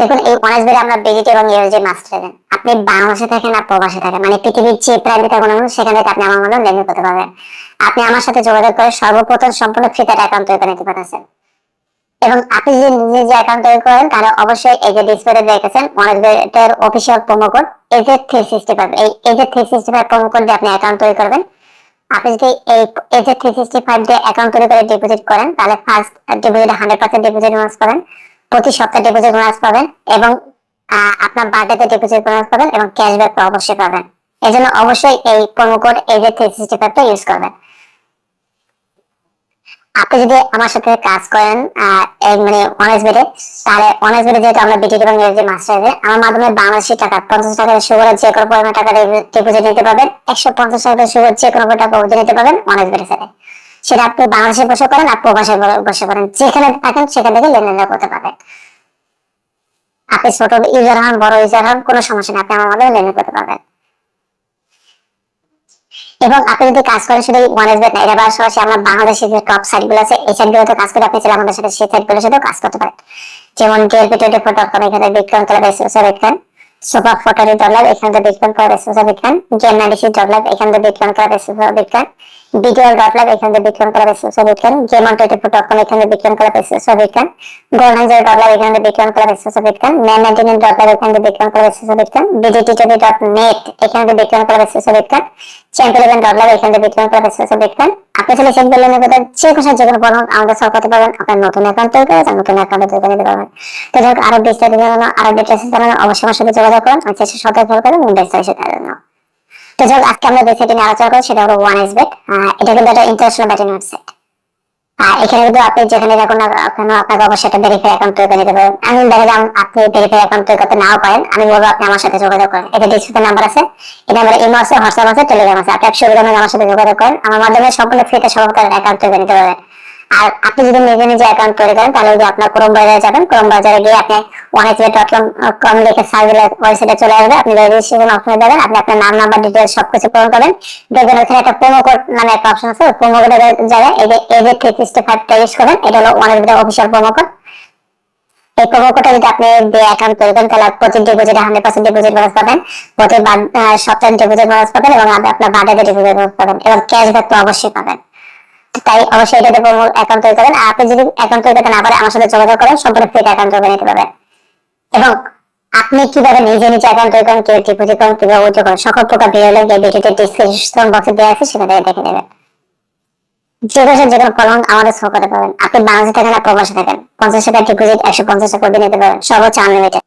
দেখুন এই অনার্স বেড়ে আমরা এবং ইংরেজি মাস্টার দেন আপনি বাংলাদেশে থাকেন আর প্রবাসে থাকেন। মানে পৃথিবীর যে প্রাইভেট কোনো মানুষ, সেখান আপনি আমার মধ্যে লেনদেন করতে পারবেন। আপনি আমার সাথে যোগাযোগ করে সর্বপ্রথম সম্পূর্ণ ফ্রিতে অ্যাকাউন্ট তৈরি করে নিতে পারতেছেন। এবং আপনি যদি নিজে যে অ্যাকাউন্ট তৈরি করেন, তাহলে অবশ্যই এই যে ডিসপ্লেতে দেখেছেন বেড়ের official promo code AZ three sixty five এই AZ three sixty five promo code দিয়ে আপনি অ্যাকাউন্ট তৈরি করবেন। আপনি যদি এই এজেড থ্রি সিক্সটি ফাইভ দিয়ে অ্যাকাউন্ট তৈরি করে ডিপোজিট করেন, তাহলে first deposit hundred percent deposit bonus পাবেন প্রতি সপ্তাহে ডিপোজিট বোনাস পাবেন এবং আপনার বার্থডেতে ডিপোজিট বোনাস পাবেন এবং ক্যাশব্যাক অবশ্যই পাবেন। এই জন্য অবশ্যই এই promo code AZ three sixty ফাইভটা use করবেন। আপনি যদি আমার সাথে কাজ করেন মানে অনেস বেডে তাহলে অনেস বেডে যেহেতু আমরা বিটি এবং ইংরেজি মাস্টার আমার মাধ্যমে বাংলাদেশি টাকা, পঞ্চাশ টাকা সুগারের যে কোনো পরিমাণ টাকা ডিপোজিট নিতে পারবেন, একশো পঞ্চাশ টাকা সুগার যে কোনো টাকা অবধি নিতে পারবেন অনেস বেডে সাথে। সেটা আপনি বাংলাদেশে বসে করেন আর প্রবাসে বসে করেন, যেখানে থাকেন সেখান থেকে লেনদেন করতে পারবেন। আপনি ছোট ইউজার হন, বড় ইউজার হন, কোনো সমস্যা নেই, আপনি আমার মাধ্যমে লেনদেন করতে পারবেন। এবং আপনি যদি কাজ করেন শুধু এস না এটা পাশাপাশি আমরা বাংলাদেশের যে টপ সাইটগুলো আছে, এই সাইট গুলোতে কাজ করে আপনি চাইলে আমাদের সাথে, সেই সাইটগুলোর সাথেও কাজ করতে পারেন। যেমন TLP twenty four dot com এখানে বিক্রম এসোসিয়েট বিজ্ঞান সুপার ফটোরি ডলার এখানে তো বিক্রম ক্লাব এসোসিয়েট বিজ্ঞান গেম ডলার এখানে তো বিক্রম ক্লাব এসোসিয়েট বিজ্ঞান বিডিএল লাইভ এখানে বিজ্ঞান game on twenty four dot com এখানে তো বিক্রম ক্লাব এসোসিয়েট বিজ্ঞান গোল্ডেন জিরো ডট লাইভ এখানে তো বিক্রম ক্লাব এসোসিয়েট বিজ্ঞান man ninety nine dot live এখানে তো বিক্রম ক্লাব এসোসিয়েট বিজ্ঞান বিডিটি টিভি ডট নেট এখানে তো বিক্রম ক্লাব এসোসিয়েট বিজ্ঞান চ্যাম্পিয়ন লাইভ এখানে তো বিক্রম ক্লাব এসোসিয়েট বিজ্ঞান আপনি চলে সেট বেলেন কথা, যে কোনো যে কোনো পরামর্শ আমাদের সলভ করতে পারবেন, আপনার নতুন অ্যাকাউন্ট তৈরি করে নতুন অ্যাকাউন্ট তৈরি করে নিতে পারবেন। তো যাই হোক, আরও বিস্তারিত জানানো, আরও ডিটেলস জানানো, অবশ্যই আমার সাথে যোগাযোগ করুন, আমি চেষ্টা সতর্ক করবেন এবং বিস্তারিত জানানো তো যাই আজকে আমরা যে সেটি নিয়ে আলোচনা করব, সেটা হলো ওয়ান এস বেট এটা কিন্তু একটা ইন্টারন্যাশনাল ব্যাটিং ওয়েবসাইট এখানে আপনি যেখানে দেখুন আপনাকে অবশ্যই একটা ভেরিফাই অ্যাকাউন্ট তৈরি করে নিতে পারেন আমি দেখা আপনি ভেরিফাই অ্যাকাউন্ট তৈরি করতে নাও পারেন। আমি বলব আপনি আমার সাথে যোগাযোগ করেন। এটা ডিসক্রিপশন নাম্বার আছে। এটা নাম্বারে ইমো আছে হোয়াটসঅ্যাপ আছে টেলিগ্রাম আছে। আপনি একশো আমার সাথে যোগাযোগ করেন। আমার মাধ্যমে সম্পূর্ণ ফ্রিতে সব অ্যাকাউন্ট তৈরি করে নিতে পারবেন। আর আপনি যদি নিজে নিজে অ্যাকাউন্ট তৈরি তাহলে আপনার ক্রোম বাজারে যাবেন ক্রোম বাজারে গিয়ে আপনি লিখে ওয়েবসাইটে চলে আসবে। আপনি রেজিস্ট্রেশন অপশনে আপনি আপনার নাম নাম্বার পূরণ করবেন। দেখবেন ওখানে একটা প্রোমো কোড একটা অপশন আছে প্রোমো এই যে এটা হলো প্রোমো কোড এই প্রোমো কোডটা যদি আপনি দিয়ে অ্যাকাউন্ট তৈরি তাহলে প্রতি ডিপোজিটে হান্ড্রেড পার্সেন্ট ডিপোজিট বোনাস পাবেন। প্রতি সপ্তাহে ডিপোজিট বোনাস পাবেন এবং আপনি আপনার বার্থডে ডিপোজিট বোনাস পাবেন এবং ক্যাশব্যাক তো অবশ্যই পাবেন। তাই অবশ্যই এটাতে অ্যাকাউন্ট তৈরি করেন আপনি যদি অ্যাকাউন্ট তৈরি করতে না পারেন, আমার সাথে যোগাযোগ করেন সম্পূর্ণ ফ্রি অ্যাকাউন্ট তৈরি নিতে পারবেন। এবং আপনি কীভাবে নিজে নিজে অ্যাকাউন্ট তৈরি করেন কীভাবে ডিপোজিট করেন, কীভাবে উইথড্র করেন, সকল প্রকার ভিডিও লিঙ্ক এই ভিডিওতে ডিসক্রিপশন বক্সে দেওয়া আছে থেকে দেখে নেবেন। যে কোনো যে কোনো ফলন আমাদের শো করতে পারবেন। আপনি বাংলাদেশে থাকেন আর প্রবাসে থাকেন। পঞ্চাশ টাকা ডিপোজিট একশো পঞ্চাশ টাকা করে নিতে পারবেন। সর্বোচ্চ আনলিমিটেড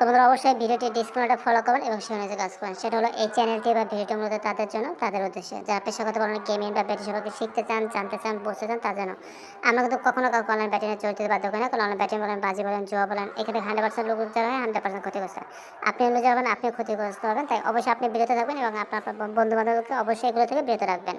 তোমাদের অবশ্যই ভিডিওটি ডিসক্রিপশনটা ফলো করবেন এবং সেখানে কাজ করবেন। সেটা হলো এই চ্যানেলটি বা ভিডিওটি মূলত তাদের জন্য, তাদের উদ্দেশ্যে। যারা পেশাগত কারণে গেমিং বা ব্যাটিং সম্পর্কে শিখতে চান, জানতে চান, বুঝতে চান তার জন্য আমরা কিন্তু কখনো কাউকে অনলাইন ব্যাটিংয়ে চলতে বাধ্য করি না। কারণ অনলাইন ব্যাটিং বলেন, বাজি বলেন, জুয়া বলেন এখানে হান্ড্রেড পার্সেন্ট লোক যারা হয় হান্ড্রেড পার্সেন্ট ক্ষতিগ্রস্ত। আপনি অনুযায়ী হবেন আপনি ক্ষতিগ্রস্ত হবেন। তাই অবশ্যই আপনি বিরত থাকবেন এবং আপনার বন্ধু বান্ধবকে অবশ্যই এগুলো থেকে বিরত রাখবেন।